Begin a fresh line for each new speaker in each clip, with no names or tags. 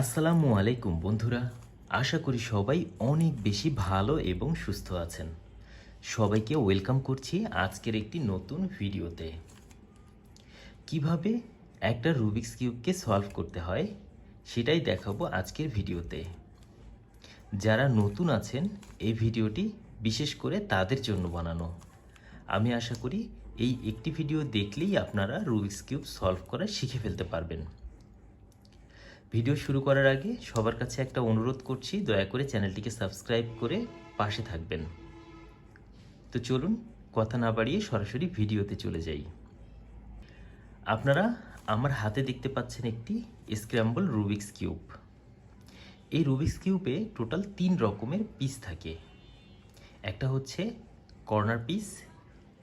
আসসালামু আলাইকুম, বন্ধুরা। আশা করি সবাই অনেক বেশি ভালো এবং সুস্থ আছেন। সবাইকে ওয়েলকাম করছি আজকের একটি নতুন ভিডিওতে। কীভাবে একটা রুবিক্স কিউবকে সলভ করতে হয়, সেটাই দেখাবো আজকের ভিডিওতে। যারা নতুন আছেন, এই ভিডিওটি বিশেষ করে তাদের জন্য বানানো। আমি আশা করি এই একটি ভিডিও দেখলেই আপনারা রুবিক্স কিউব সলভ করা শিখে ফেলতে পারবেন। ভিডিও শুরু করার আগে সবার কাছে একটা অনুরোধ করছি, দয়া করে চ্যানেলটিকে সাবস্ক্রাইব করে পাশে থাকবেন। তো চলুন, কথা না বাড়িয়ে সরাসরি ভিডিওতে চলে যাই। আপনারা আমার হাতে দেখতে পাচ্ছেন একটি স্ক্র্যাম্বল রুবিক্স কিউব। এই রুবিক্স কিউবে টোটাল তিন রকমের পিস থাকে। একটা হচ্ছে কর্নার পিস,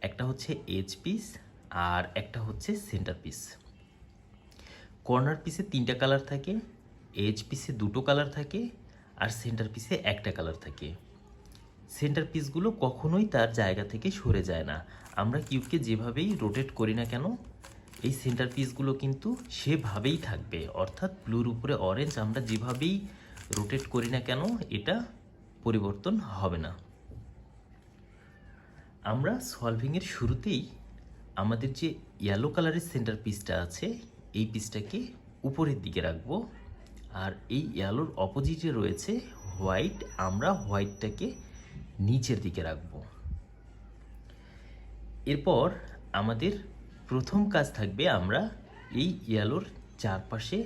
একটা হচ্ছে এজ পিস, আর একটা হচ্ছে সেন্টার পিস। কর্নার পিসে তিনটা কালার থাকে এজ পিসে দুটো কালার থাকে, আর সেন্টার পিসে একটা কালার থাকে। সেন্টার পিসগুলো কখনোই তার জায়গা থেকে সরে যায় না। আমরা কিউবকে যেভাবেই রোটেট করি না কেন, এই সেন্টার পিসগুলো কিন্তু সেভাবেই থাকবে। অর্থাৎ ব্লুর উপরে অরেঞ্জ আমরা যেভাবেই রোটেট করি না কেন, এটা পরিবর্তন হবে না। আমরা সলভিংয়ের শুরুতেই আমাদের যে ইয়েলো কালারের সেন্টার পিসটা আছে এই পিসটাকে উপরের দিকে রাখব। আর এই ইয়েলোর অপোজিটে রয়েছে হোয়াইট আমরা হোয়াইটটাকে নিচের দিকে রাখব। এরপর আমাদের প্রথম কাজ থাকবে আমরা এই ইয়েলোর চারপাশে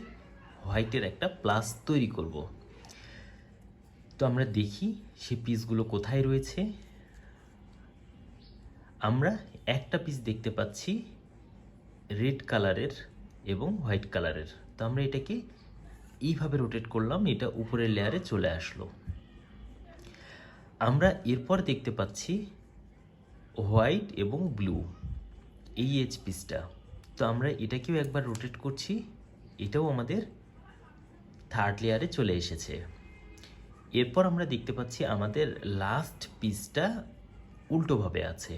হোয়াইটের একটা প্লাস তৈরি করব। তো আমরা দেখি সে পিসগুলো কোথায় রয়েছে। আমরা একটা পিস দেখতে পাচ্ছি রেড কালারের এবং হোয়াইট কালারের। তো আমরা এটাকে এইভাবে রোটেট করলাম, এটা উপরের লেয়ারে চলে আসলো। আমরা এরপর দেখতে পাচ্ছি হোয়াইট এবং ব্লু এই এজ পিসটা তো আমরা এটাকেও একবার রোটেট করছি, এটাও আমাদের থার্ড লেয়ারে চলে এসেছে। এরপর আমরা দেখতে পাচ্ছি আমাদের লাস্ট পিসটা উল্টোভাবে আছে।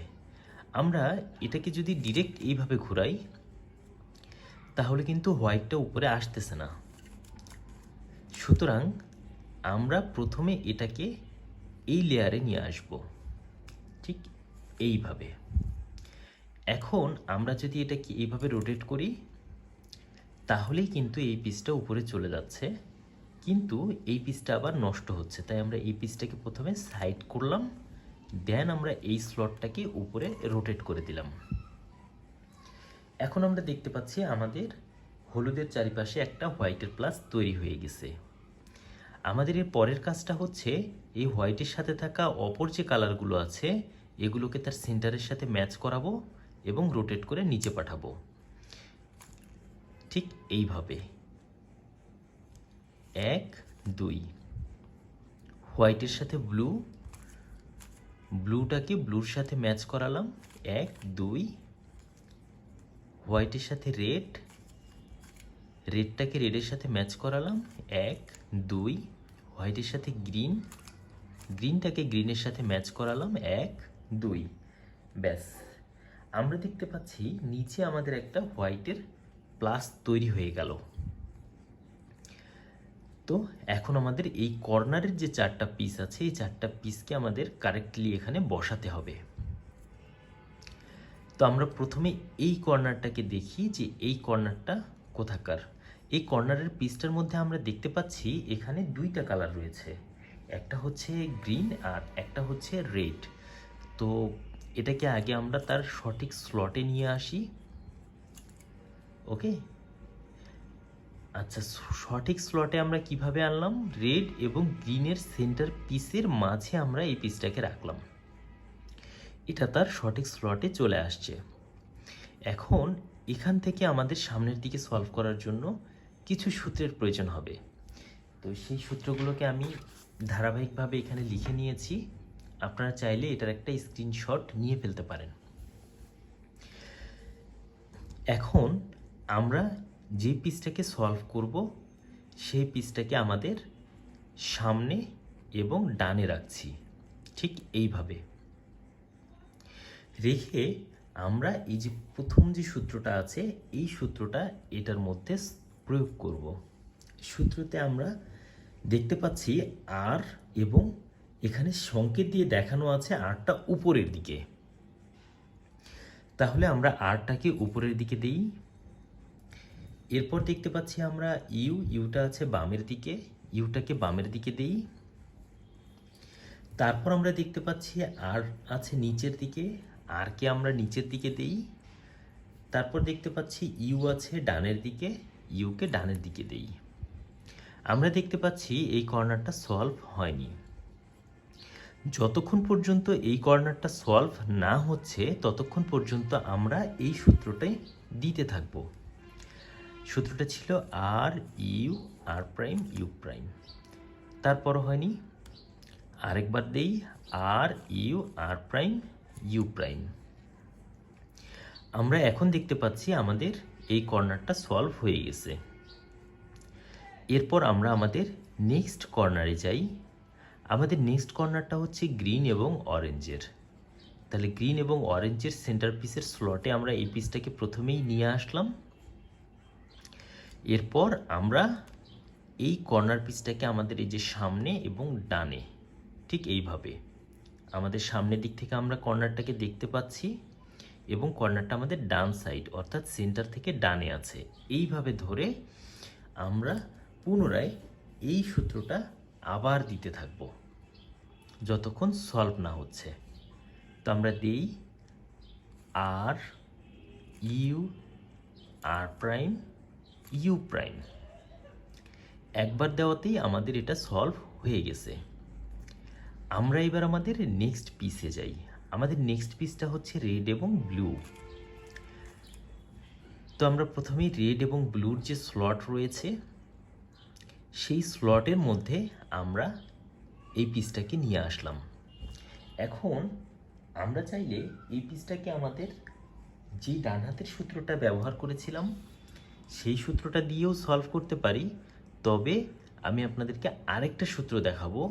আমরা এটাকে যদি ডিরেক্ট এইভাবে ঘুরাই তাহলে কিন্তু হোয়াইটটা উপরে আসতেছে না। সুতরাং আমরা প্রথমে এটাকে এই লেয়ারে নিয়ে আসব। ঠিক এইভাবে। এখন আমরা যদি এটাকে এইভাবে রোটেট করি, তাহলেই কিন্তু এই পিসটা উপরে চলে যাচ্ছে। কিন্তু এই পিসটা আবার নষ্ট হচ্ছে, তাই আমরা এই পিসটাকে প্রথমে সাইড করলাম দেন আমরা এই স্লটটাকে উপরে রোটেট করে দিলাম। এখন আমরা দেখতে পাচ্ছি আমাদের হলুদের চারিপাশে একটা হোয়াইটের প্লাস তৈরি হয়ে গেছে। আমাদের এর পরের কাজটা হচ্ছে এই হোয়াইটের সাথে থাকা অপর যে কালারগুলো আছে, এগুলোকে তার সেন্টারের সাথে ম্যাচ করাবো এবং রোটেট করে নিচে পাঠাবো। ঠিক এইভাবে। এক, দুই। হোয়াইটের সাথে ব্লু ব্লুটাকে ব্লুর সাথে ম্যাচ করালাম। এক, দুই। হোয়াইটের সাথে রেড। রেডটাকে রেডের সাথে ম্যাচ করালাম। এক, দুই, হোয়াইটের সাথে গ্রিন। গ্রিনটাকে গ্রিনের সাথে ম্যাচ করালাম। এক, দুই। ব্যাস। আমরা দেখতে পাচ্ছি নিচে আমাদের একটা হোয়াইটের প্লাস তৈরি হয়ে গেল। তো এখন আমাদের এই কর্নারের যে চারটা পিস আছে, এই চারটা পিসকে আমাদের কারেক্টলি এখানে বসাতে হবে। তো আমরা প্রথমে এই কর্নারটাকে দেখি যে এই কর্নারটা কোথাকার। এই কর্নারের পিসটার মধ্যে আমরা দেখতে পাচ্ছি এখানে দুইটা কালার রয়েছে। একটা হচ্ছে গ্রিন আর একটা হচ্ছে রেড। তো এটাকে আগে আমরা তার সঠিক স্লটে নিয়ে আসি। ওকে? আচ্ছা সঠিক স্লটে আমরা কীভাবে আনলাম? রেড এবং গ্রিনের সেন্টার পিসের মাঝে আমরা এই পিসটাকে রাখলাম। এটা তার সঠিক স্লটে চলে আসছে। এখন এখান থেকে আমাদের সামনের দিকে সলভ করার জন্য কিছু সূত্রের প্রয়োজন হবে। তো সেই সূত্রগুলোকে আমি ধারাবাহিকভাবে এখানে লিখে নিয়েছি। আপনারা চাইলে এটার একটা স্ক্রিনশট নিয়ে ফেলতে পারেন। এখন আমরা যে পিসটাকে সলভ করব, সেই পিসটাকে আমাদের সামনে এবং ডানে রাখছি। ঠিক এইভাবে। রেখে আমরা এই যে প্রথম যে সূত্রটা আছে, এই সূত্রটা এটার মধ্যে প্রয়োগ করব। সূত্রতে আমরা দেখতে পাচ্ছি আর এবং এখানে সংকেত দিয়ে দেখানো আছে আরটা উপরের দিকে। তাহলে আমরা আরটাকে উপরের দিকে দেই। এরপর দেখতে পাচ্ছি আমরা ইউ ইউটা আছে বামের দিকে ইউটাকে বামের দিকে দেই। তারপর আমরা দেখতে পাচ্ছি আর আছে নিচের দিকে। আরকে আমরা নিচের দিকে দেই? তারপর দেখতে পাচ্ছি ইউ আছে ডানের দিকে, ইউকে ডানের দিকে দেই। আমরা দেখতে পাচ্ছি এই কর্নারটা সলভ হয়নি। যতক্ষণ পর্যন্ত এই কর্নারটা সলভ না হচ্ছে, ততক্ষণ পর্যন্ত আমরা এই সূত্রটাই দিতে থাকব। সূত্রটা ছিল R U, R prime, U prime. তারপর হয়নি। আরেকবার দেই, R U, R prime U prime আমরা এখন দেখতে পাচ্ছি আমাদের এই কর্নারটা সলভ হয়ে গেছে। এরপর আমরা আমাদের নেক্সট কর্নারে যাই। আমাদের নেক্সট কর্নারটা হচ্ছে গ্রিন এবং অরেঞ্জের। তাহলে গ্রিন এবং অরেঞ্জের সেন্টার পিসের স্লটে আমরা এই পিসটাকে প্রথমেই নিয়ে আসলাম। এরপর আমরা এই কর্নার পিসটাকে আমাদের এই যে সামনে এবং ডানে, ঠিক এইভাবে। আমাদের সামনের দিক থেকে আমরা কর্নারটাকে দেখতে পাচ্ছি এবং কর্নারটা আমাদের ডান সাইড, অর্থাৎ সেন্টার থেকে ডানে আছে। এইভাবে ধরে আমরা পুনরায় এই সূত্রটা আবার দিতে থাকব, যতক্ষণ সলভ না হচ্ছে। তো আমরা দিই R U, R prime, U prime. একবার দেওয়াতেই আমাদের এটা সলভ হয়ে গেছে। আমরা এবার আমাদের নেক্সট পিসে যাই। আমাদের নেক্সট পিসটা হচ্ছে রেড এবং ব্লু তো আমরা প্রথমেই রেড এবং ব্লুর যে স্লট রয়েছে, সেই স্লটের মধ্যে আমরা এই পিসটাকে নিয়ে আসলাম। এখন আমরা চাইলে এই পিসটাকে আমাদের যে ডান হাতের সূত্রটা ব্যবহার করেছিলাম, সেই সূত্রটা দিয়েও সলভ করতে পারি। তবে আমি আপনাদেরকে আরেকটা সূত্র দেখাবো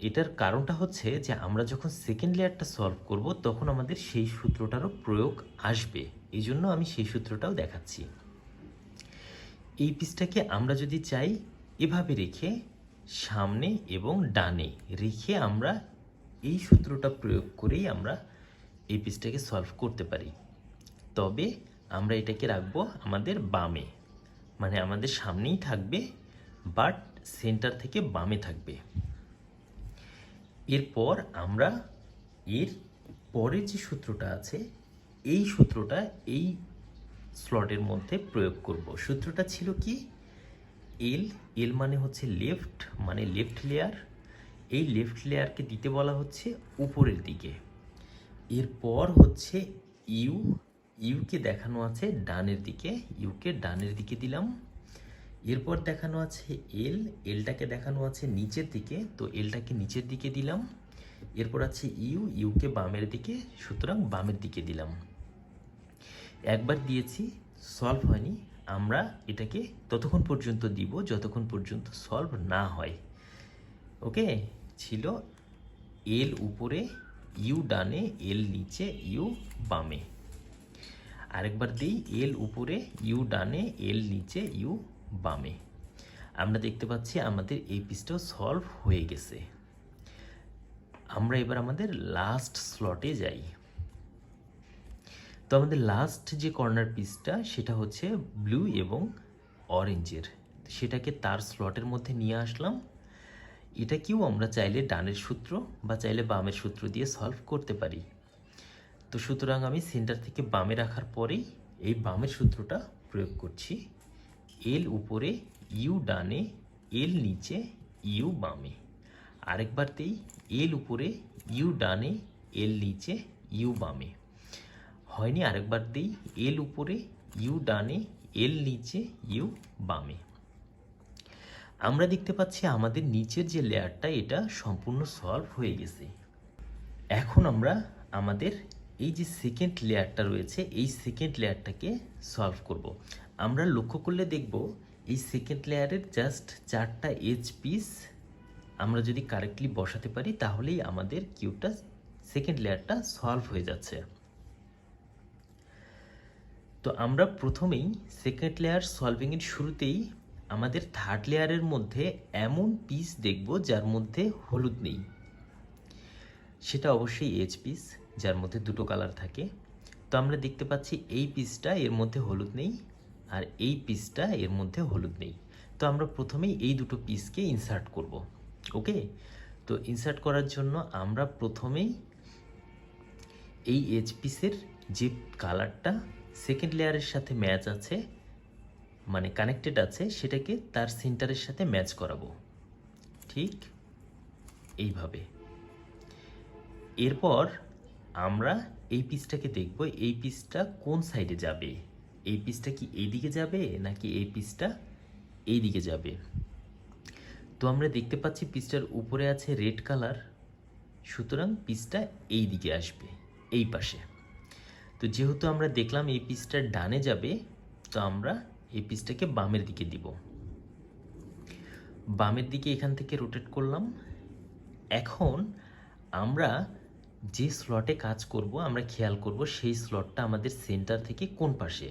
এটার কারণটা হচ্ছে যে আমরা যখন সেকেন্ড লেয়ারটা সলভ করব, তখন আমাদের সেই সূত্রটারও প্রয়োগ আসবে। এই জন্য আমি সেই সূত্রটাও দেখাচ্ছি। এই পিসটাকে আমরা যদি চাই, এভাবে রেখে সামনে এবং ডানে রেখে আমরা এই সূত্রটা প্রয়োগ করেই আমরা এই পিসটাকে সলভ করতে পারি। তবে আমরা এটাকে রাখব আমাদের বামে। মানে আমাদের সামনেই থাকবে বাট সেন্টার থেকে বামে থাকবে। এরপর আমরা এর পরের যে সূত্রটা আছে, এই সূত্রটা এই স্লটের মধ্যে প্রয়োগ করব। সূত্রটা ছিল কি? এল এল মানে হচ্ছে লেফট মানে লেফট লেয়ার এই লেফট লেয়ারকে দিতে বলা হচ্ছে উপরের দিকে। এরপর হচ্ছে ইউ ইউকে দেখানো আছে ডানের দিকে। ইউকে ডানের দিকে দিলাম। এরপর দেখানো আছে এল এলটাকে দেখানো আছে নিচের দিকে, তো এলটাকে নিচের দিকে দিলাম। এরপর আছে ইউ ইউকে বামের দিকে, সুতরাং বামের দিকে দিলাম। একবার দিয়েছি সলভ হয়নি। আমরা এটাকে ততক্ষণ পর্যন্ত দিব, যতক্ষণ পর্যন্ত সলভ না হয়। ওকে? ছিল এল উপরে ইউ ডানে এল নিচে ইউ বামে। আরেকবার দিই এল উপরে ইউ ডানে এল নিচে ইউ বামে। আমরা দেখতে পাচ্ছি আমাদের এই পিসটাও সলভ হয়ে গেছে। আমরা এবার আমাদের লাস্ট স্লটে যাই। তো আমাদের লাস্ট যে কর্নার পিসটা সেটা হচ্ছে ব্লু এবং অরেঞ্জের সেটাকে তার স্লটের মধ্যে নিয়ে আসলাম। এটাকেও আমরা চাইলে ডানের সূত্র বা চাইলে বামের সূত্র দিয়ে সলভ করতে পারি। তো সুতরাং আমি সেন্টার থেকে বামে রাখার পরেই এই বামের সূত্রটা প্রয়োগ করছি। এল উপরে, ইউ ডানে, এল নিচে, ইউ বামে। আরেকবার দেই, এল উপরে, ইউ ডানে, এল নিচে, ইউ বামে। হয়নি, আরেকবার দিই, এল উপরে, ইউ ডানে, এল নিচে, ইউ বামে। আমরা দেখতে পাচ্ছি আমাদের নিচের যে লেয়ারটা, এটা সম্পূর্ণ সলভ হয়ে গেছে। এখন আমরা আমাদের এই যে সেকেন্ড লেয়ারটা রয়েছে, এই সেকেন্ড লেয়ারটাকে সলভ করব। আমরা লক্ষ্য করলে দেখব এই সেকেন্ড লেয়ারের জাস্ট চারটা এজ পিস আমরা যদি কারেক্টলি বসাতে পারি, তাহলেই আমাদের কিউটা সেকেন্ড লেয়ারটা সলভ হয়ে যাচ্ছে। তো আমরা প্রথমেই সেকেন্ড লেয়ার সলভিংয়ের শুরুতেই আমাদের থার্ড লেয়ারের মধ্যে এমন পিস দেখব যার মধ্যে হলুদ নেই। সেটা অবশ্যই এজ পিস যার মধ্যে দুটো কালার থাকে। তো আমরা দেখতে পাচ্ছি এই পিসটা এর মধ্যে হলুদ নেই। আর এই পিসটা এর মধ্যে হলুদ নেই। তো আমরা প্রথমেই এই দুটো পিসকে ইনসার্ট করব ওকে তো ইনসার্ট করার জন্য আমরা প্রথমেই এই এইচ পিসের যে কালারটা সেকেন্ড লেয়ারের সাথে ম্যাচ আছে মানে কানেক্টেড আছে, সেটাকে তার সেন্টারের সাথে ম্যাচ করাবো। ঠিক এইভাবে। এরপর আমরা এই পিসটাকে দেখব, এই পিসটা কোন সাইডে যাবে? এই পিসটা কি এই দিকে যাবে নাকি এই পিসটা এই দিকে যাবে? তো আমরা দেখতে পাচ্ছি পিসটার উপরে আছে রেড কালার, সুতরাং পিসটা এই দিকে আসবে, এই পাশে। তো যেহেতু আমরা দেখলাম এই পিসটা ডানে যাবে, তো আমরা এই পিসটাকে বামের দিকে দিব। বামের দিকে এখান থেকে রোটেট করলাম। এখন আমরা যে স্লটে কাজ করব, আমরা খেয়াল করব সেই স্লটটা আমাদের সেন্টার থেকে কোন পাশে?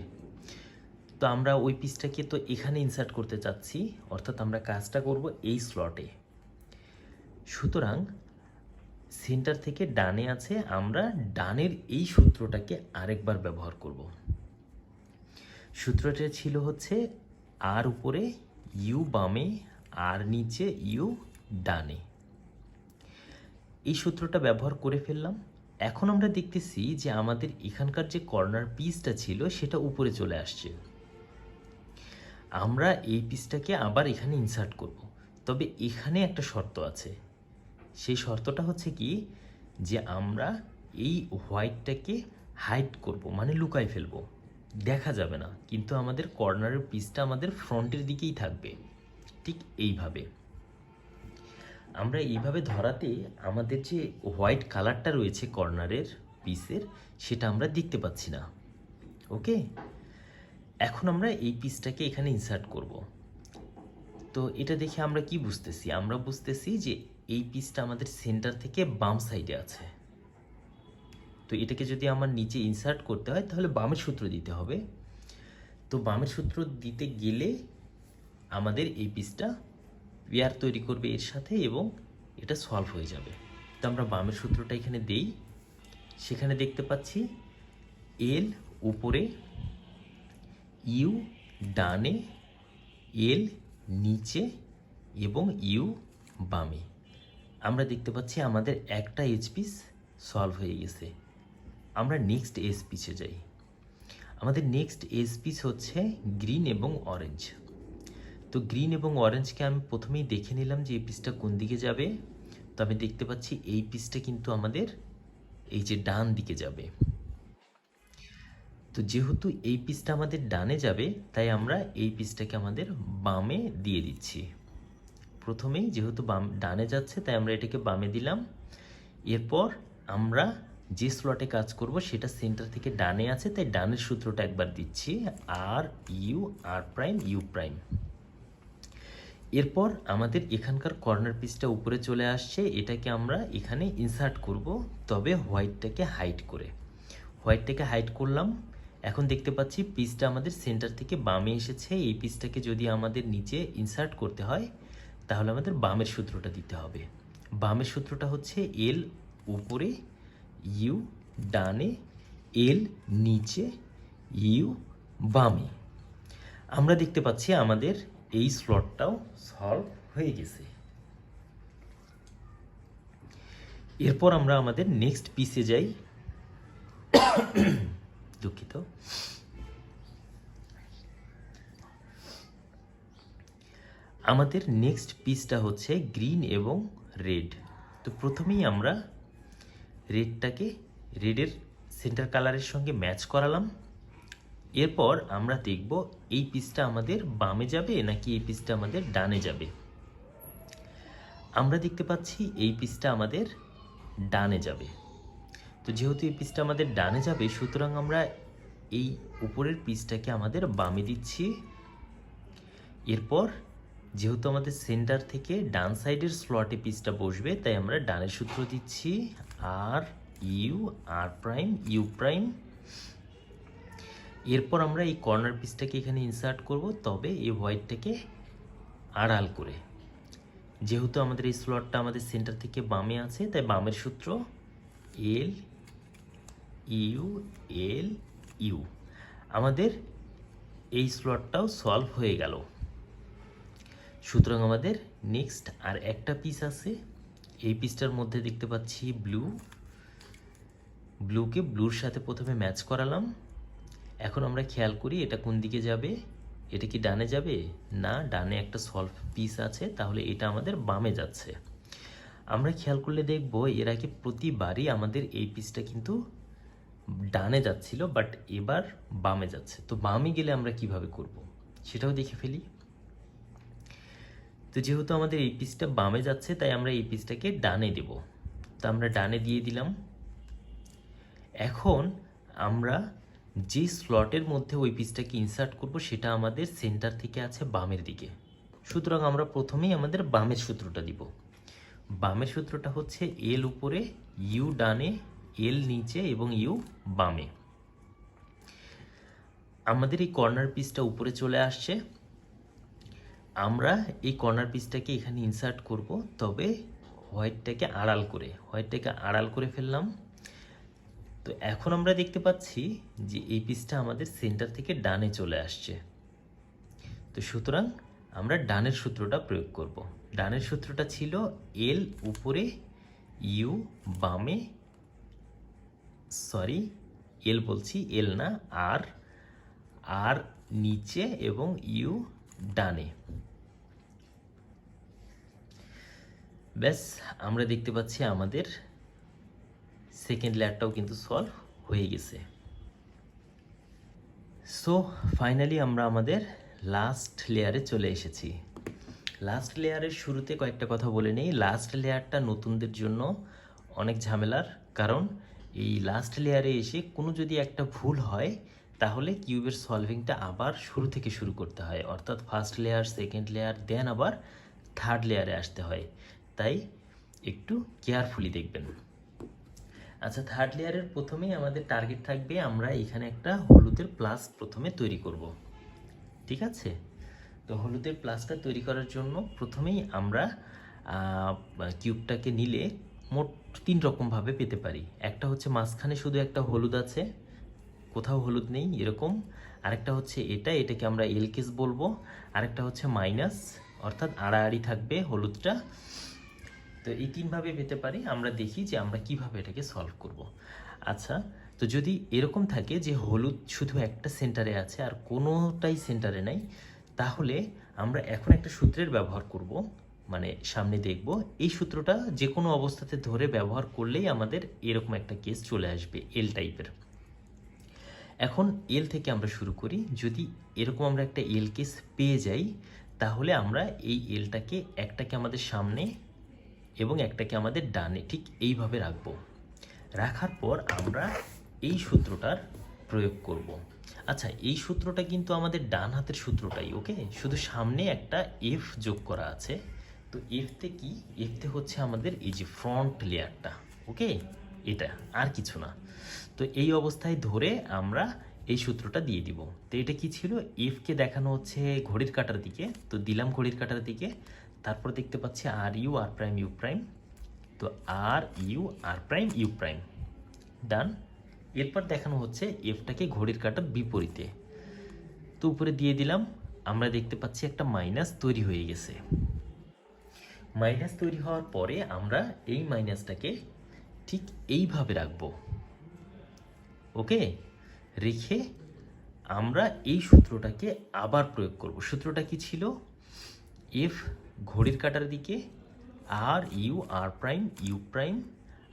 তো আমরা ওই পিসটাকে তো এখানে ইনসার্ট করতে চাচ্ছি, অর্থাৎ আমরা কাজটা করব এই স্লটে সুতরাং সেন্টার থেকে ডানে আছে, আমরা ডানের এই সূত্রটাকে আরেকবার ব্যবহার করব। সূত্রটা ছিল হচ্ছে আর উপরে ইউ বামে আর নিচে ইউ ডানে। এই সূত্রটা ব্যবহার করে ফেললাম। এখন আমরা দেখতেছি যে আমাদের এখানকার যে কর্নার পিসটা ছিল, সেটা উপরে চলে আসছে। আমরা এই পিসটাকে আবার এখানে ইনসার্ট করব। তবে এখানে একটা শর্ত আছে। সেই শর্তটা হচ্ছে কি? যে আমরা এই হোয়াইটটাকে হাইড করব মানে লুকায় ফেলব। দেখা যাবে না, কিন্তু আমাদের কর্নারের পিসটা আমাদের ফ্রন্টের দিকেই থাকবে। ঠিক এইভাবে। আমরা এইভাবে ধরাতে আমাদের যে হোয়াইট কালারটা রয়েছে কর্নারের পিসের সেটা আমরা দেখতে পাচ্ছি না। ওকে এখন আমরা এই পিসটাকে এখানে ইনসার্ট করব। তো এটা দেখে আমরা কি বুঝতেছি? আমরা বুঝতেছি যে এই পিসটা আমাদের সেন্টার থেকে বাম সাইডে আছে। তো এটাকে যদি আমার নিচে ইনসার্ট করতে হয়, তাহলে বামের সূত্র দিতে হবে। তো বামের সূত্র দিতে গেলে আমাদের এই পিসটা পেয়ার তৈরি করবে এর সাথে এবং এটা সলভ হয়ে যাবে। তো আমরা বামের সূত্রটা এখানে দেই। সেখানে দেখতে পাচ্ছি এল উপরে ইউ ডানে, এল নিচে এবং ইউ বামে। আমরা দেখতে পাচ্ছি আমাদের একটা এইচ পিস সলভ হয়ে গেছে। আমরা নেক্সট এস পিসে যাই। আমাদের নেক্সট এস পিস হচ্ছে গ্রিন এবং অরেঞ্জ। তো গ্রিন এবং অরেঞ্জকে আমি প্রথমেই দেখে নিলাম যে এই পিসটা কোন দিকে যাবে। তো আমি দেখতে পাচ্ছি এই পিসটা কিন্তু আমাদের এই যে ডান দিকে যাবে। তো যেহেতু এই পিসটা আমাদের ডানে যাবে, তাই আমরা এই পিসটাকে আমাদের বামে দিয়ে দিচ্ছি। প্রথমেই যেহেতু বাম, ডানে যাচ্ছে, তাই আমরা এটাকে বামে দিলাম। এরপর আমরা যে স্লটে কাজ করব, সেটা সেন্টার থেকে ডানে আছে, তাই ডানের সূত্রটা একবার দিচ্ছি R U R prime U prime এরপর আমাদের এখানকার কর্নার পিসটা উপরে চলে আসছে, এটাকে আমরা এখানে ইনসার্ট করব, তবে হোয়াইটটাকে হাইট করে। হোয়াইটটাকে হাইট করলাম এখন দেখতে পাচ্ছি পিসটা আমাদের সেন্টার থেকে বামে এসেছে। এই পিসটাকে যদি আমাদের নিচে ইনসার্ট করতে হয়, তাহলে আমাদের বামের সূত্রটা দিতে হবে। বামের সূত্রটা হচ্ছে এল উপরে ইউ ডানে এল নিচে ইউ বামে। আমরা দেখতে পাচ্ছি আমাদের এই স্লটটাও সলভ হয়ে গেছে। এরপর আমরা আমাদের নেক্সট পিসে যাই। দুঃখিত। আমাদের নেক্সট পিসটা হচ্ছে গ্রিন এবং রেড তো প্রথমেই আমরা রেডটাকে রেডের সেন্টার কালারের সঙ্গে ম্যাচ করালাম। এরপর আমরা দেখব এই পিসটা আমাদের বামে যাবে নাকি এই পিসটা আমাদের ডানে যাবে। আমরা দেখতে পাচ্ছি এই পিসটা আমাদের ডানে যাবে। তো যেহেতু এই পিসটা আমাদের ডানে যাবে, সুতরাং আমরা এই উপরের পিসটাকে আমাদের বামে দিচ্ছি। এরপর যেহেতু আমাদের সেন্টার থেকে ডান সাইডের স্লটে পিসটা বসবে, তাই আমরা ডানের সূত্র দিচ্ছি R U R prime U prime এরপর আমরা এই কর্নার পিসটাকে এখানে ইনসার্ট করব, তবে এই হোয়াইটটাকে আড়াল করে। যেহেতু আমাদের এই স্লটটা আমাদের সেন্টার থেকে বামে আছে, তাই বামের সূত্র এল ইউ, এল, ইউ। আমাদের এই স্লটটাও সলভ হয়ে গেল। সুতরাং আমাদের নেক্সট আর একটা পিস আছে। এই পিসটার মধ্যে দেখতে পাচ্ছি ব্লু ব্লুকে ব্লুর সাথে প্রথমে ম্যাচ করালাম। এখন আমরা খেয়াল করি এটা কোন দিকে যাবে? এটা কি ডানে যাবে? না, ডানে একটা সলভ পিস আছে, তাহলে এটা আমাদের বামে যাচ্ছে। আমরা খেয়াল করলে দেখব, এর আগে প্রতিবারই আমাদের এই পিসটা কিন্তু ডানে যাচ্ছিল বাট এবার বামে যাচ্ছে। তো বামে গেলে আমরা কীভাবে করব? সেটাও দেখে ফেলি। তো যেহেতু আমাদের এই পিসটা বামে যাচ্ছে, তাই আমরা এই পিসটাকে ডানে দেব। তো আমরা ডানে দিয়ে দিলাম। এখন আমরা যে স্লটের মধ্যে ওই পিসটাকে ইনসার্ট করব, সেটা আমাদের সেন্টার থেকে আছে বামের দিকে। সুতরাং আমরা প্রথমেই আমাদের বামের সূত্রটা দিব। বামের সূত্রটা হচ্ছে এল উপরে ইউ ডানে এল নিচে এবং ইউ বামে। আমাদের এই কর্নার পিসটা উপরে চলে আসছে। আমরা এই কর্নার পিসটাকে এখানে ইনসার্ট করব, তবে হোয়াইটটাকে আড়াল করে। হোয়াইটটাকে আড়াল করে ফেললাম। তো এখন আমরা দেখতে পাচ্ছি যে এই পিসটা আমাদের সেন্টার থেকে ডানে চলে আসছে। তো সুতরাং আমরা ডানের সূত্রটা প্রয়োগ করব। ডানের সূত্রটা ছিল এল উপরে, ইউ বামে সরি, এল বলছি, এল না, আর আর নিচে এবং ইউ ডানে। ব্যাস, আমরা দেখতে পাচ্ছি আমাদের সেকেন্ড লেয়ারটাও কিন্তু সলভ হয়ে গেছে। সো ফাইনালি আমরা আমাদের লাস্ট লেয়ারে চলে এসেছি। লাস্ট লেয়ারের শুরুতে কয়েকটা কথা বলে নেই। লাস্ট লেয়ারটা নতুনদের জন্য অনেক ঝামেলার কারণ। এই লাস্ট লেয়ারে এসে কোনো যদি একটা ভুল হয়, তাহলে কিউবের সলভিংটা আবার শুরু থেকে শুরু করতে হয়। অর্থাৎ first layer second layer then আবার থার্ড লেয়ারে আসতে হয়। তাই একটু কেয়ারফুলি দেখবেন। আচ্ছা থার্ড লেয়ারের প্রথমেই আমাদের টার্গেট থাকবে, আমরা এখানে একটা হলুদের প্লাস প্রথমে তৈরি করব। ঠিক আছে? তো হলুদের প্লাসটা তৈরি করার জন্য প্রথমেই আমরা কিউবটাকে নিলে মোট তিন রকমভাবে পেতে পারি। একটা হচ্ছে মাঝখানে শুধু একটা হলুদ আছে, কোথাও হলুদ নেই এরকম। আরেকটা হচ্ছে এটা, এটাকে আমরা এলকেস বলব। আরেকটা হচ্ছে মাইনাস অর্থাৎ আড়াআড়ি থাকবে হলুদটা। তো এই তিনভাবে পেতে পারি, আমরা দেখি যে আমরা কীভাবে এটাকে সলভ করব। আচ্ছা তো যদি এরকম থাকে যে হলুদ শুধু একটা সেন্টারে আছে আর কোনোটাই সেন্টারে নাই, তাহলে আমরা এখন একটা সূত্রের ব্যবহার করব। মানে সামনে দেখব, এই সূত্রটা যে কোনো অবস্থাতে ধরে ব্যবহার করলেই আমাদের এরকম একটা কেস চলে আসবে এল টাইপের এখন এল থেকে আমরা শুরু করি, যদি এরকম আমরা একটা এল কেস পেয়ে যাই, তাহলে আমরা এই এলটাকে একটাকে আমাদের সামনে এবং একটাকে আমাদের ডানে ঠিক এইভাবে রাখব। রাখার পর আমরা এই সূত্রটার প্রয়োগ করব। আচ্ছা এই সূত্রটা কিন্তু আমাদের ডান হাতের সূত্রটাই ওকে শুধু সামনে একটা এফ যোগ করা আছে। তো এফতে কি এফতে হচ্ছে আমাদের এই যে ফ্রন্ট লেয়ারটা ওকে এটা আর কিছু না। তো এই অবস্থায় ধরে আমরা এই সূত্রটা দিয়ে দিব। তো এটা কি ছিল? এফকে দেখানো হচ্ছে ঘড়ির কাটার দিকে। তো দিলাম ঘড়ির কাটার দিকে। তারপর দেখতে পাচ্ছি R U, R prime, U prime. তো R U, R prime, U prime. Done. এরপর দেখানো হচ্ছে এফটাকে ঘড়ির কাটার বিপরীতে। তো উপরে দিয়ে দিলাম। আমরা দেখতে পাচ্ছি একটা মাইনাস তৈরি হয়ে গেছে। মাইনাস তৈরি হওয়ার পরে আমরা এই মাইনাসটাকে ঠিক এইভাবে রাখব। ওকে? রেখে আমরা এই সূত্রটাকে আবার প্রয়োগ করব। সূত্রটা কি ছিল? এফ ঘড়ির কাটার দিকে R U R prime U prime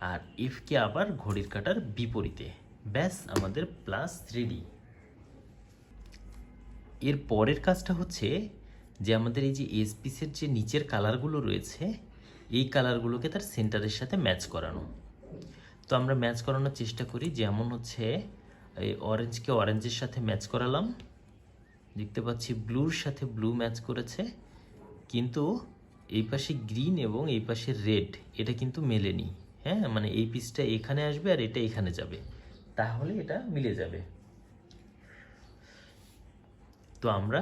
আর এফকে আবার ঘড়ির কাটার বিপরীতে। ব্যাস, আমাদের প্লাস রেডি এর পরের কাজটা হচ্ছে যে আমাদের এই যে এস পিসের যে নিচের কালারগুলো রয়েছে, এই কালারগুলোকে তার সেন্টারের সাথে ম্যাচ করানো। তো আমরা ম্যাচ করানোর চেষ্টা করি, যেমন হচ্ছে, এই অরেঞ্জকে অরেঞ্জের সাথে ম্যাচ করালাম। দেখতে পাচ্ছি ব্লুর সাথে ব্লু ম্যাচ করেছে। কিন্তু এই পাশে গ্রিন এবং এই পাশে রেড এটা কিন্তু মেলেনি। হ্যাঁ মানে এই পিসটা এখানে আসবে আর এটা এখানে যাবে। তাহলে এটা মিলে যাবে। তো আমরা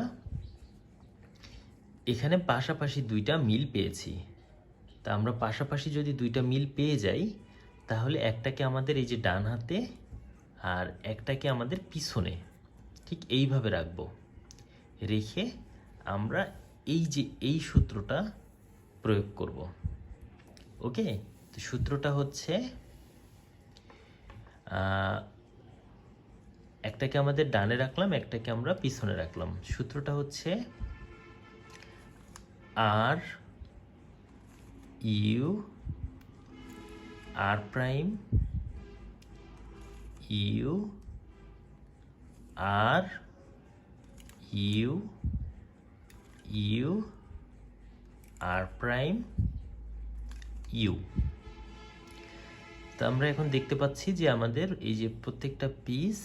এখানে পাশাপাশি দুইটা মিল পেয়েছি। তা আমরা পাশাপাশি যদি দুইটা মিল পেয়ে যাই, তাহলে একটাকে আমাদের এই যে ডান হাতে আর একটাকে আমাদের পিছনে। ঠিক এইভাবে রাখব। রেখে আমরা এই যে এই সূত্রটা প্রয়োগ করব। ওকে? তো সূত্রটা হচ্ছে একটাকে আমাদের ডানে রাখলাম, একটাকে আমরা পিছনে রাখলাম। সূত্রটা হচ্ছে R U, R prime, U, R U U, R prime, U. তো আমরা এখন দেখতে পাচ্ছি যে আমাদের এই যে প্রত্যেকটা পিস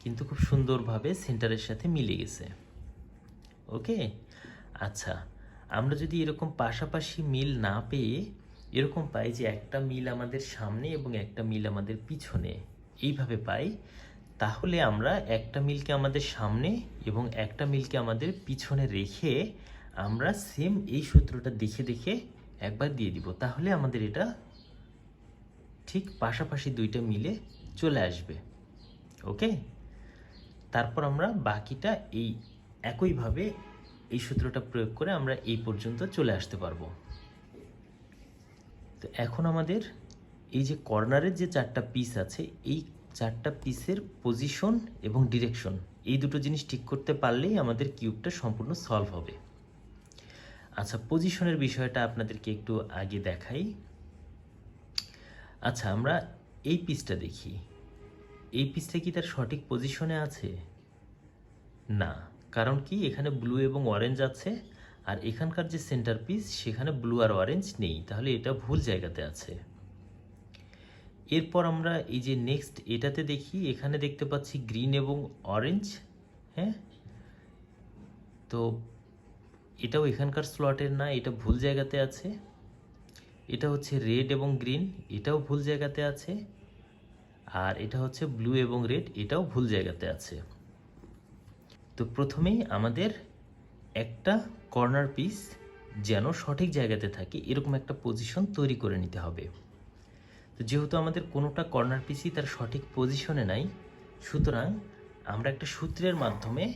কিন্তু খুব সুন্দরভাবে সেন্টারের সাথে মিলে গেছে। ওকে আচ্ছা। আমরা যদি এরকম পাশাপাশি মিল না পেয়ে এরকম পাই যে একটা মিল আমাদের সামনে এবং একটা মিল আমাদের পিছনে, এইভাবে পাই, তাহলে আমরা একটা মিলকে আমাদের সামনে এবং একটা মিলকে আমাদের পিছনে রেখে আমরা সেম এই সূত্রটা দেখে দেখে একবার দিয়ে দিব। তাহলে আমাদের এটা ঠিক পাশাপাশি দুইটা মিলে চলে আসবে। ওকে তারপর আমরা বাকিটা এই একইভাবে এই সূত্রটা প্রয়োগ করে আমরা এই পর্যন্ত চলে আসতে পারব। তো এখন আমাদের এই যে কর্নারের যে চারটা পিস আছে, এই চারটা পিসের পজিশন এবং ডিরেকশন এই দুটো জিনিস ঠিক করতে পারলেই আমাদের কিউবটা সম্পূর্ণ সলভ হবে। আচ্ছা পজিশনের বিষয়টা আপনাদেরকে একটু আগে দেখাই। আচ্ছা আমরা এই পিসটা দেখি। এই পিসটা কি তার সঠিক পজিশনে আছে? না। কারণ কি? এখানে ব্লু এবং অরেঞ্জ আছে, আর এখানকার যে সেন্টার পিস সেখানে ব্লু আর অরেঞ্জ নেই। তাহলে এটা ভুল জায়গাতে আছে। এরপর আমরা এই যে নেক্সট এটাতে দেখি, এখানে দেখতে পাচ্ছি গ্রিন এবং অরেঞ্জ হ্যাঁ? তো এটাও এখানকার স্লটের না, এটা ভুল জায়গাতে আছে। এটা হচ্ছে রেড এবং গ্রিন এটাও ভুল জায়গাতে আছে। আর এটা হচ্ছে ব্লু এবং রেড এটাও ভুল জায়গাতে আছে। তো প্রথমেই আমাদের একটা কর্নার পিস যেন সঠিক জায়গাতে থাকে, এরকম একটা পজিশন তৈরি করে নিতে হবে। তো যেহেতু আমাদের কোনোটা কর্নার পিসই তার সঠিক পজিশনে নাই, সুতরাং আমরা একটা সূত্রের মাধ্যমে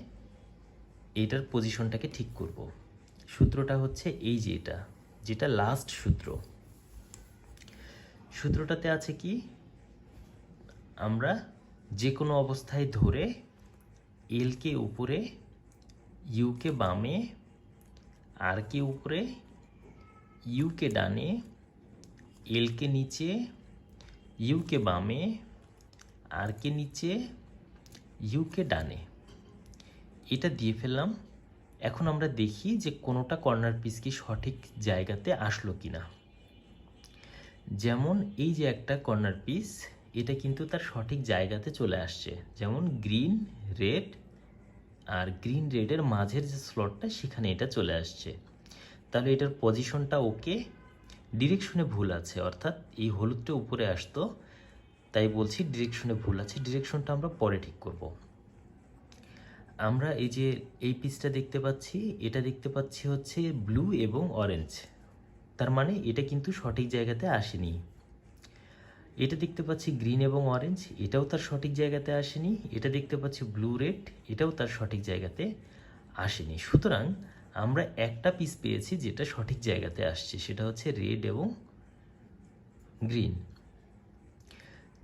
এটার পজিশনটাকে ঠিক করব। সূত্রটা হচ্ছে এই যে এটা, যেটা লাস্ট সূত্র। সূত্রটাতে আছে কি, আমরা যে কোনো অবস্থায় ধরে এলকে উপরে ইউকে বামে, আর কে উপরে ইউকে ডানে এলকে নিচে ইউকে বামে, আর কে নিচে ইউকে ডানে। এটা দিয়ে ফেললাম। এখন আমরা দেখি যে কোনোটা কর্নার পিস কি সঠিক জায়গাতে আসলো কিনা। যেমন এই যে একটা কর্নার পিস এটা কিন্তু তার সঠিক জায়গাতে চলে আসছে। যেমন গ্রিন রেড আর গ্রিন রেডের মাঝের যে স্লটটা সেখানে এটা চলে আসছে। তাহলে এটার পজিশনটা ওকে ডিরেকশনে ভুল আছে। অর্থাৎ এই হলুদটা উপরে আসতো, তাই বলছি ডিরেকশনে ভুল আছে। ডিরেকশনটা আমরা পরে ঠিক করব। আমরা এই যে এই পিসটা দেখতে পাচ্ছি, এটা দেখতে পাচ্ছি হচ্ছে ব্লু এবং অরেঞ্জ তার মানে এটা কিন্তু সঠিক জায়গাতে আসেনি। এটা দেখতে পাচ্ছি গ্রিন এবং অরেঞ্জ, এটাও তার সঠিক জায়গাতে আসেনি, এটা দেখতে পাচ্ছি ব্লু রেড, এটাও তার সঠিক জায়গাতে আসেনি। সুতরাং আমরা একটা পিস পেয়েছি যেটা সঠিক জায়গাতে আসছে, সেটা হচ্ছে রেড এবং গ্রিন।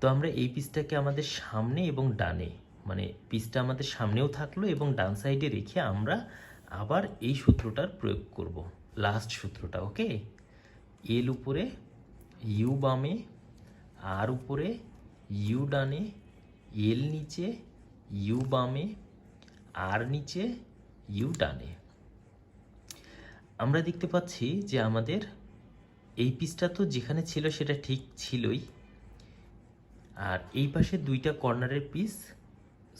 তো আমরা এই পিসটাকে আমাদের সামনে এবং ডানে মানে পিসটা আমাদের সামনেও থাকল এবং ডান সাইডে রেখে আমরা আবার এই সূত্রটার প্রয়োগ করব লাস্ট সূত্রটা ওকে এল উপরে ইউ বামে আর উপরে ইউ ডানে, এল নিচে, ইউ বামে, আর নিচে ইউ ডানে। আমরা দেখতে পাচ্ছি যে আমাদের এই পিসটা তো যেখানে ছিল সেটা ঠিক ছিলই। আর এই পাশে দুইটা কর্নারের পিস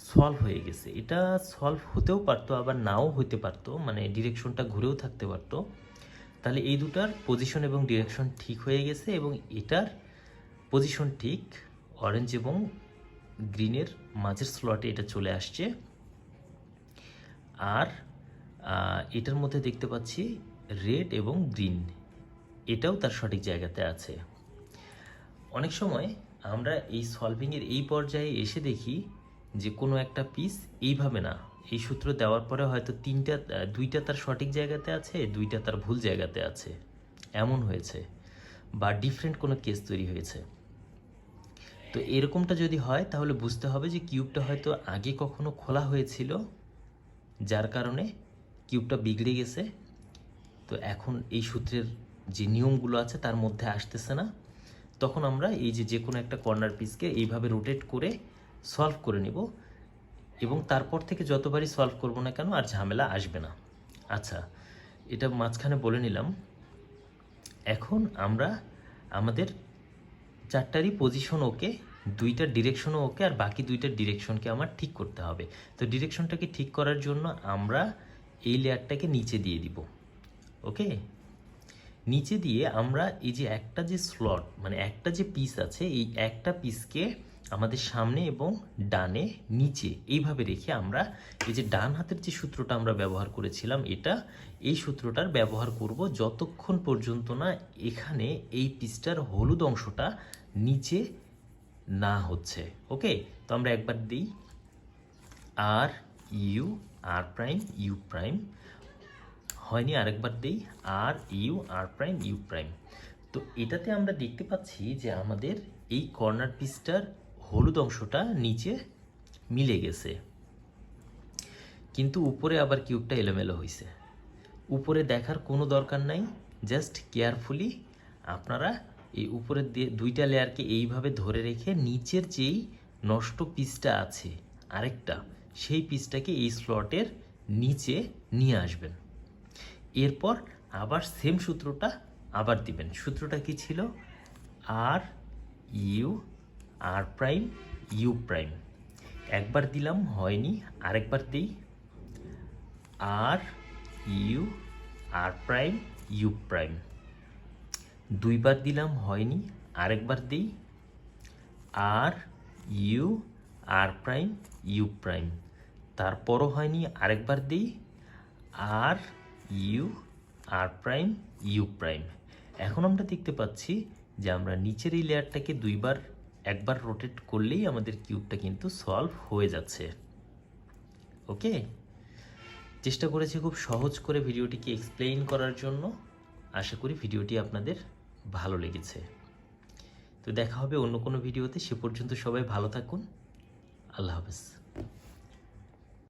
সলভ হয়ে গেছে। এটা সলভ হতেও পারতো, আবার নাও হতে পারতো মানে ডিরেকশনটা ঘুরেও থাকতে পারতো। তাহলে এই দুটার পজিশন এবং ডিরেকশন ঠিক হয়ে গেছে এবং এটার পজিশন ঠিক অরেঞ্জ এবং গ্রিনের মাঝের স্লটে এটা চলে আসছে। আর এটার মধ্যে দেখতে পাচ্ছি রেড এবং গ্রিন এটাও তার সঠিক জায়গাতে আছে। অনেক সময় আমরা এই সলভিংয়ের এই পর্যায়ে এসে দেখি যে কোনো একটা পিস এইভাবে না, এই সূত্র দেওয়ার পরে হয়তো তিনটা, দুইটা তার সঠিক জায়গাতে আছে, দুইটা তার ভুল জায়গাতে আছে। এমন হয়েছে। বা ডিফারেন্ট কোনো কেস তৈরি হয়েছে। তো এরকমটা যদি হয়, তাহলে বুঝতে হবে যে কিউবটা হয়তো আগে কখনো খোলা হয়েছিল, যার কারণে কিউবটা বিগড়ে গেছে। তো এখন এই সূত্রের যে নিয়মগুলো আছে, তার মধ্যে আসতেছে না। তখন আমরা এই যে যে কোনো একটা কর্নার পিসকে এইভাবে রোটেট করে সলভ করে নিব। এবং তারপর থেকে যতবারই সলভ করব না কেন, আর ঝামেলা আসবে না। আচ্ছা এটা মাঝখানে বলে নিলাম। এখন আমরা আমাদের চারটারই পজিশন ওকে দুইটা ডিরেকশনও ওকে, আর বাকি দুইটা ডিরেকশনকে আমার ঠিক করতে হবে। তো ডিরেকশনটাকে ঠিক করার জন্য আমরা এই লেয়ারটাকে নিচে দিয়ে দিব, ওকে? নিচে দিয়ে আমরা এই যে একটা যে স্লট মানে একটা যে পিস আছে, এই একটা পিসকে আমাদের সামনে এবং ডানে নিচে। এইভাবে রেখে আমরা এই যে ডান হাতের যে সূত্রটা আমরা ব্যবহার করেছিলাম, এটা এই সূত্রটার ব্যবহার করব যতক্ষণ পর্যন্ত না এখানে এই পিসটার হলুদ অংশটা নিচে না হচ্ছে। ওকে? তো আমরা একবার দিই। R U, R prime, U prime. হয়নি, আরেকবার দিই। R U, R prime, U prime. তো এটাতে আমরা দেখতে পাচ্ছি যে আমাদের এই কর্নার পিসটার হলুদ অংশটা নিচে মিলে গেছে। কিন্তু উপরে আবার কিউবটা এলোমেলো হয়েছে উপরে দেখার কোনো দরকার নাই জাস্ট কেয়ারফুলি আপনারা এই উপরের দুইটা লেয়ারকে এইভাবে ধরে রেখে নিচের যেই নষ্ট পিসটা আছে, আরেকটা, সেই পিসটাকে এই স্লটের নিচে নিয়ে আসবেন। এরপর আবার সেম সূত্রটা আবার দিবেন। সূত্রটা কি ছিল? R U R prime, U prime. একবার দিলাম, হয়নি, আরেকবার দিই। R, U, R prime, U prime. দুইবার দিলাম, হয়নি, আরেকবার দিই। R, U, R prime, U prime. তারপরও হয়নি, আরেকবার দিই। R, U, R prime, U prime. এখন আমরা দেখতে পাচ্ছি যে আমরা নিচের এই লেয়ারটাকে দুইবার একবার রোটেট করলেই আমাদের কিউবটা কিন্তু সলভ হয়ে যাচ্ছে। ওকে চেষ্টা করেছি খুব সহজ করে ভিডিওটিকে এক্সপ্লেইন করার জন্য। আশা করি ভিডিওটি আপনাদের ভালো লেগেছে। তো দেখা হবে অন্য কোনো ভিডিওতে। সে পর্যন্ত সবাই ভালো থাকুন। আল্লাহ হাফেজ।